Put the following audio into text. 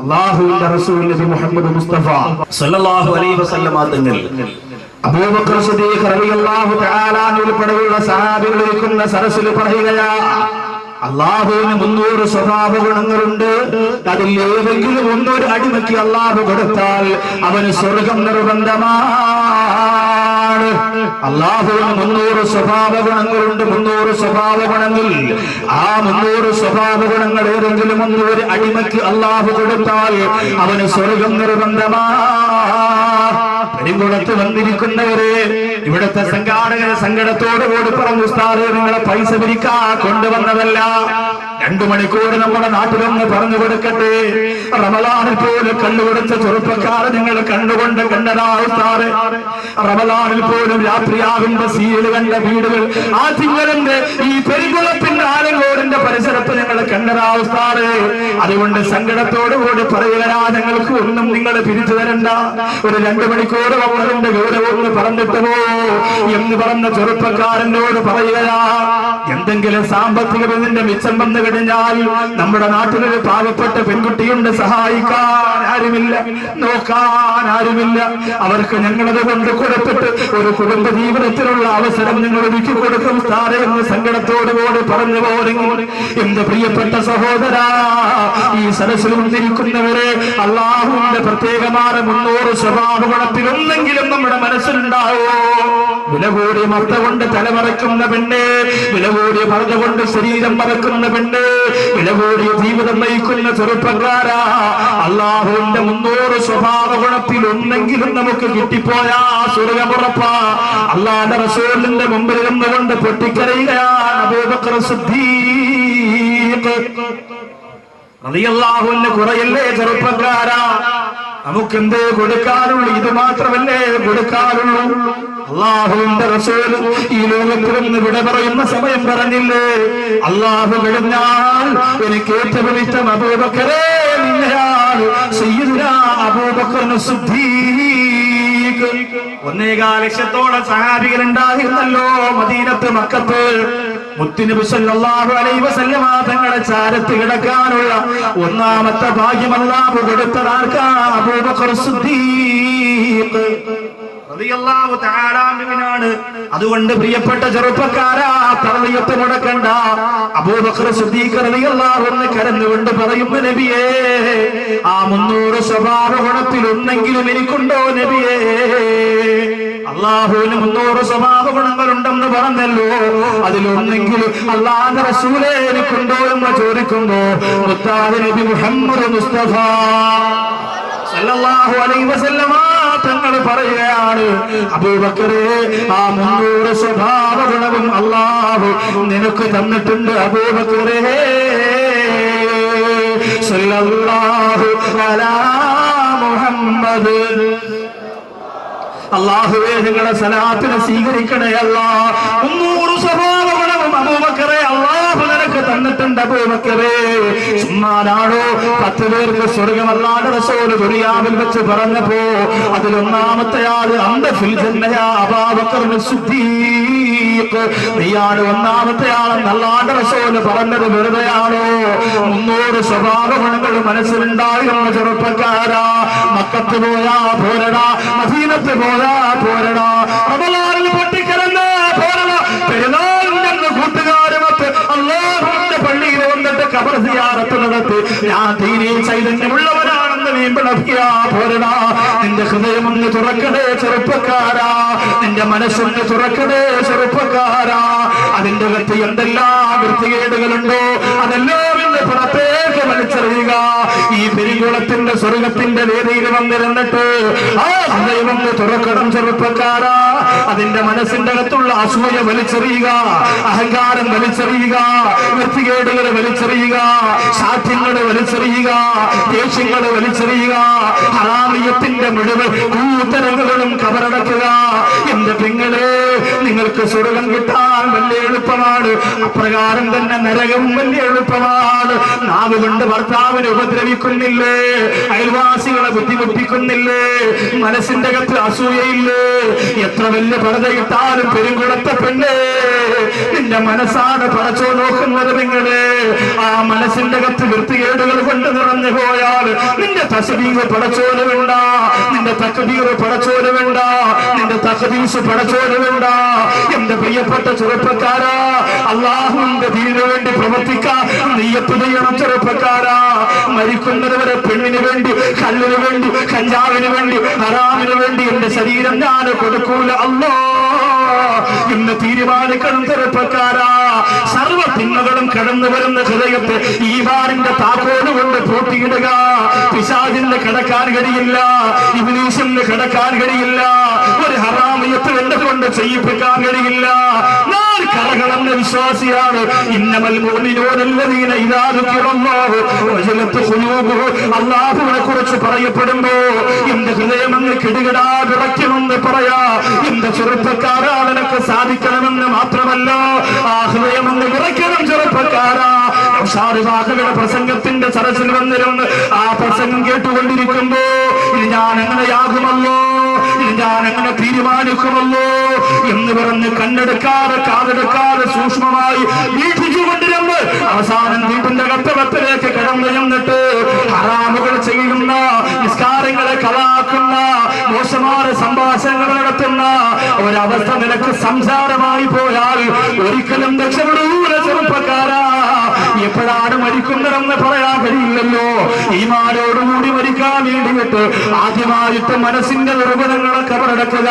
അള്ളാഹുവിന്റെ റസൂൽ നബി മുഹമ്മദ് മുസ്തഫ സല്ലല്ലാഹു അലൈഹി വസല്ലമ തങ്ങൾ അബൂബക്കർ സിദ്ദീഖ് റളിയല്ലാഹു തആല ഉൾപ്പെടെയുള്ള സഹാബികൾ ഇരിക്കുന്ന സരസിൽ പറയുകയാ അള്ളാഹുവിന് മുന്നൂറ് സ്വഭാവ ഗുണങ്ങളുണ്ട്. അതിൽ ഏതെങ്കിലും ഒന്നൊരു അടിമയ്ക്ക് അള്ളാഹു കൊടുത്താൽ അവന് സ്വർഗം നിർബന്ധമാണ് അള്ളാഹുവിന് മുന്നൂറ് സ്വഭാവ ഗുണങ്ങളുണ്ട് മുന്നൂറ് സ്വഭാവ ഗുണങ്ങൾ ആ മുന്നൂറ് സ്വഭാവ ഗുണങ്ങൾ ഏതെങ്കിലും ഒന്ന് ഒരു അടിമയ്ക്ക് അള്ളാഹു കൊടുത്താൽ അവന് സ്വർഗം നിർബന്ധമാ. പെരുങ്കുളത്ത് വന്നിരിക്കുന്നവരെ ഇവിടുത്തെ സംഘാടകരെ സങ്കടത്തോടുകൂടി പറഞ്ഞു ഉസ്താദ് നിങ്ങളെ പൈസ പിരിക്കാ കൊണ്ടുവന്നതല്ല. രണ്ടു മണിക്കൂർ നമ്മുടെ നാട്ടിലൊന്ന് പറഞ്ഞു കൊടുക്കട്ടെ. റമലാനിൽ പോലും കണ്ടുകൊടുത്ത ചെറുപ്പക്കാരെ നിങ്ങൾ കണ്ടുകൊണ്ട് കണ്ടതാവുത്താറ് റമലാനിൽ പോലും രാത്രിയാകുമ്പോ സീൽ കണ്ട വീടുകൾ. ആ തിങ്കളന്റെ ഈ പെരുകുളത്തിന്റെ ആലങ്കോടിന്റെ പരിസരത്ത് നിങ്ങൾ കണ്ടതാവുത്താറ് അതുകൊണ്ട് സങ്കടത്തോടു കൂടി പറയുകരാ ഞങ്ങൾക്ക് ഒന്നും നിങ്ങൾ പിരിച്ചു തരണ്ട. ഒരു രണ്ടു മണിക്കൂർ അവരുടെ ഗൗരവം പറഞ്ഞിട്ട് പോ എന്ന് പറഞ്ഞ ചെറുപ്പക്കാരനോട് പറയുകരാ എന്തെങ്കിലും സാമ്പത്തിക ഇതിന്റെ മിച്ചം വന്നു കഴിഞ്ഞാൽ നമ്മുടെ നാട്ടിലൊരു പാവപ്പെട്ട പെൺകുട്ടിയുണ്ട് സഹായിക്കാൻ ആരുമില്ല നോക്കാൻ ആരുമില്ല. അവർക്ക് ഞങ്ങളത് കൊണ്ട് കൊടുത്തിട്ട് ഒരു കുടുംബ ജീവിതത്തിലുള്ള അവസരം നിങ്ങൾ ഒരുക്കി കൊടുക്കും. സാറേ എന്ന് സങ്കടത്തോടുകൂടി പറഞ്ഞു പോരെങ്കിൽ എന്ത് പ്രിയപ്പെട്ട സഹോദര ഈ സദസ്സിൽ വന്നിരിക്കുന്നവരെ അള്ളാഹുവിന്റെ പ്രത്യേകമായ മുന്നൂറ് സ്വഭാവ ഗുണത്തിലൊന്നെങ്കിലും നമ്മുടെ മനസ്സിലുണ്ടാവോ? വില കൂടിയ മത്ത കൊണ്ട് തലമറയ്ക്കുന്ന പെണ്ണ് വില കൂടിയ പറഞ്ഞ കൊണ്ട് ശരീരം മറക്കുന്ന പെണ്ണ് വില കൂടിയ ജീവിതം നയിക്കുന്ന ചെറുപ്പക്കാരാ. അള്ളാഹുവിന്റെ മുന്നൂറ് സ്വഭാവ ഗുണത്തിൽ ഒന്നെങ്കിലും നമുക്ക് കിട്ടിപ്പോയാ സ്വർഗമുറപ്പ അള്ളാന്റെ റസൂലിന്റെ മുമ്പിൽ നിന്നുകൊണ്ട് പൊട്ടിക്കരയുകയാണ് അബൂബക്കർ സിദ്ദീഖ്. കുറയല്ലേ ചെറുപ്പക്കാരാ. നമുക്കെന്തേ കൊടുക്കാറുള്ളൂ ഇത് മാത്രമല്ലേ കൊടുക്കാറുള്ളൂ അള്ളാഹുവിന്റെ റസൂൽ ഈ ലോകത്തിൽ നിന്ന് വിട പറയുന്ന സമയം പറഞ്ഞില്ലേ? അള്ളാഹു കഴിഞ്ഞാൽ എനിക്ക് ഏറ്റവും ഇഷ്ടം അബൂബക്കരേ നിന്നെയാണ് അബൂബക്കറിന് ശുദ്ധീ ഒന്നേകാ ലക്ഷത്തോളം സഹാബികൾ ഉണ്ടായിരുന്നല്ലോ മദീനത്ത് മക്കത്ത്. സല്ലല്ലാഹു അലൈഹി വസല്ലമ തങ്ങളെ ചാരത്ത് കിടക്കാനുള്ള ഒന്നാമത്തെ ഭാഗ്യം അല്ലാഹു കൊടുത്തതാർക്കാ? അബൂബക്കർ സിദ്ദീഖ്. അതുകൊണ്ട് പ്രിയപ്പെട്ട ചെറുപ്പക്കാരാ മുടക്കണ്ട അബൂബക്കർ പറയുന്നു നബിയേ ആ മുന്നൂറ് സ്വഭാവ ഗുണത്തിൽ ഒന്നെങ്കിലും എനിക്കുണ്ടോ നബിയേ? അള്ളാഹുവിന് മുന്നൂറ് സ്വഭാവ ഗുണങ്ങളുണ്ടെന്ന് പറഞ്ഞല്ലോ. അതിലൊന്നെങ്കിലും അള്ളാഹ് റസൂലെ എനിക്കുണ്ടോ എന്ന് ചോദിക്കുമ്പോ മുത്താദ് നബി മുഹമ്മദ് മുസ്തഫ സല്ലല്ലാഹു അലൈഹി വസല്ലമ തങ്ങൾ പറയുകയാണ് അബൂബക്കറേ ആ മുന്നൂറ് സ്വഭാവ ഗുണവും അള്ളാഹു നിനക്ക് തന്നിട്ടുണ്ട് അബൂബക്കറേ. മുഹമ്മദ്. അള്ളാഹുവേ നിങ്ങളുടെ സലാത്തിനെ സ്വീകരിക്കണേ അല്ലാ. മുന്നൂറ് സ്വഭാവ അബൂബക്കറെ അള്ളാഹു നിനക്ക് തന്നിട്ടുണ്ട് അബൂബക്കറേ. ചുമ്മാനാണോ പത്ത് പേർക്ക് സ്വർഗമല്ലാതെ റസൂൽ ദുരിയാവിൽ വെച്ച് പറഞ്ഞപ്പോ അതിലൊന്നാമത്തെ ആൾ അന്തഫിൽ ജന്നയാ അബാബക്കറിന് സിദ്ദീഖ്. നീയാണ് ഒന്നാമത്തെ ആളെന്ന് അല്ലാണ്ട് റസൂൽ പറഞ്ഞത് വെറുതെയാണോ? മുന്നൂറ് സ്വഭാവ ഗുണങ്ങൾ മനസ്സിലുണ്ടായിരുന്ന ചെറുപ്പക്കാരാ. മക്കത്ത് പോയാ പോരടാ മദീനത്ത് പോയാ പോരടാ. റമലാനിൽ പൊട്ടിക്കിടന്ന് പോരടാ. പെരുന്നാളിന്റെ കബർ സിയാറത്ത് നടത്തി. ഞാൻ തീരെ ചൈതന്യമുള്ളവനാണെന്ന് നീ പിളക്കിയാ പോരടാ. നിന്റെ ഹൃദയം തുറക്കണേ ചെറുപ്പക്കാരാ. നിന്റെ മനസ്സൊന്ന് തുറക്കണേ ചെറുപ്പക്കാരാ. അതിന്റെ അകത്ത് എന്തെല്ലാം വൃത്തികേടുകളുണ്ടോ അതെല്ലാം ഇന്ന് വലിച്ചെറിയുക ഈ പെരികുളത്തിന്റെ സ്വർഗത്തിന്റെ വേദിയിൽ വന്നിരുന്നിട്ട് ആ ഹൃദയം തുറക്കണം ചെറുപ്പക്കാരാ. അതിന്റെ മനസ്സിന്റെ അകത്തുള്ള അസൂയ വലിച്ചെറിയുക. അഹങ്കാരം വലിച്ചെറിയുക. വൃത്തികേടുകൾ വലിച്ചെറിയുക. സാധ്യങ്ങൾ വലിച്ചെറിയുക. ദേഷ്യങ്ങൾ വലിച്ചെറിയുക. ഹറാമിയത്തിന്റെ മുഴുവൻ കൂത്തരങ്ങളും കവറടക്കുക എന്റെ പെങ്ങളെ നിങ്ങൾക്ക് സ്വർഗം കിട്ടാൻ വലിയ എളുപ്പമാണ്. അപ്രകാരം തന്നെ നരകം വലിയ എളുപ്പമാണ്. നാവ് കൊണ്ട് ഭർത്താവിനെ ഉപദ്രവിക്കുന്നില്ലേ? അയൽവാസികളെ ബുദ്ധിമുട്ടിക്കുന്നില്ലേ? മനസ്സിന്റെ അകത്ത് അസൂയയില്ലേ? എത്ര വലിയ പടതയിട്ടാലും പെരുങ്കുളത്തെ പെണ്ണേ നിന്റെ മനസ്സാണ് പറച്ചോ നോക്കുന്നത് നിങ്ങളെ. ആ മനസ്സിന്റെ അകത്ത് വൃത്തികേടുകൾ കൊണ്ട് നിറഞ്ഞു പോയാൽ നിന്റെ തസബീവ് പടച്ചോൽ വേണ്ട നിന്റെ തക്കബീവ് പടച്ചോൽ വേണ്ട നിന്റെ തക്കബീസ് പടച്ചോൽ വേണ്ട. എന്റെ പ്രിയപ്പെട്ട ചെറുപ്പക്കാരാ അള്ളാഹുവിന്റെ ദീനു വേണ്ടി പ്രവർത്തിക്കാൻ നെയ്യത്ത് ചെയ്യണം ചെറുപ്പക്കാരാ മരിക്കുന്നത് വരെ പെണ്ണിന് വേണ്ടി കല്ലിന് വേണ്ടി കഞ്ചാവിന് വേണ്ടി ഹറാമിന് വേണ്ടി എന്റെ ശരീരം ഞാൻ കൊടുക്കൂല. അല്ലോ ഇന്ന് തീരുമാനിക്കണം ചെറുപ്പക്കാരാ. സർവ തിന്മകളും കടന്നു വരുന്ന ഹൃദയത്തെ ഈ വാറിന്റെ താക്കോൽ കൊണ്ട് പൂട്ടിയിടുക. പിശാചിന് കടക്കാൻ കഴിയില്ല. ഇബിലീസിന് കടക്കാൻ കഴിയില്ല. എന്നെ കൊണ്ട് ചെയ്യിപ്പിക്കാൻ കഴിയില്ല. ഞാൻ കറകളെന്ന വിശ്വാസിയാണ്. ഇന്നമൽ മോമിനോനല്ലതീന അള്ളാഹുവിനെ കുറിച്ച് പറയപ്പെടുമ്പോ എന്റെ ഹൃദയം അങ്ങ് കിടുകിടാ വിറയ്ക്കുമെന്ന് പറയാ. എന്റെ ചെറുപ്പക്കാരാ നിനക്ക് സാധിക്കണമെന്ന് മാത്രമല്ല. ആ ഹൃദയം അങ്ങ് വിറയ്ക്കണം ചെറുപ്പക്കാരാ. പ്രസംഗത്തിന്റെ സരസിൽ വന്നിരുന്ന്. ആ പ്രസംഗം കേട്ടുകൊണ്ടിരിക്കുമ്പോ ഇത് ഞാൻ എങ്ങനെയാകുമല്ലോ? എങ്ങനെ തീരുമാനിക്കുമല്ലോ എന്ന് പറഞ്ഞ് കണ്ണെടുക്കാതെ കാതെടുക്കാതെ സൂക്ഷ്മമായി വീക്ഷിച്ചുകൊണ്ടിരുന്ന് അവസാനം വീട്ടിന്റെ കത്തകത്തിലേക്ക് കടന്നു ചെന്നിട്ട് ഹറാമുകൾ ചെയ്യുന്ന നിസ്കാരങ്ങളെ കളാക്കുന്ന മോശമായ സംഭാഷണങ്ങൾ നടത്തുന്ന ഒരവസ്ഥ നിനക്ക് സംസാരമായി പോയാൽ ഒരിക്കലും രക്ഷപ്പെടൂല ചെറുപ്പക്കാരാ. എപ്പോഴാണ് മരിക്കുന്നതെന്ന് പറയാൻ കഴിയില്ലല്ലോ. ഈ മാരോടുകൂടി മരിക്കാൻ വേണ്ടിയിട്ട് ആദ്യമായിട്ട് മനസ്സിന്റെ നിർബന്ധങ്ങളൊക്കെ കബറടക്കുക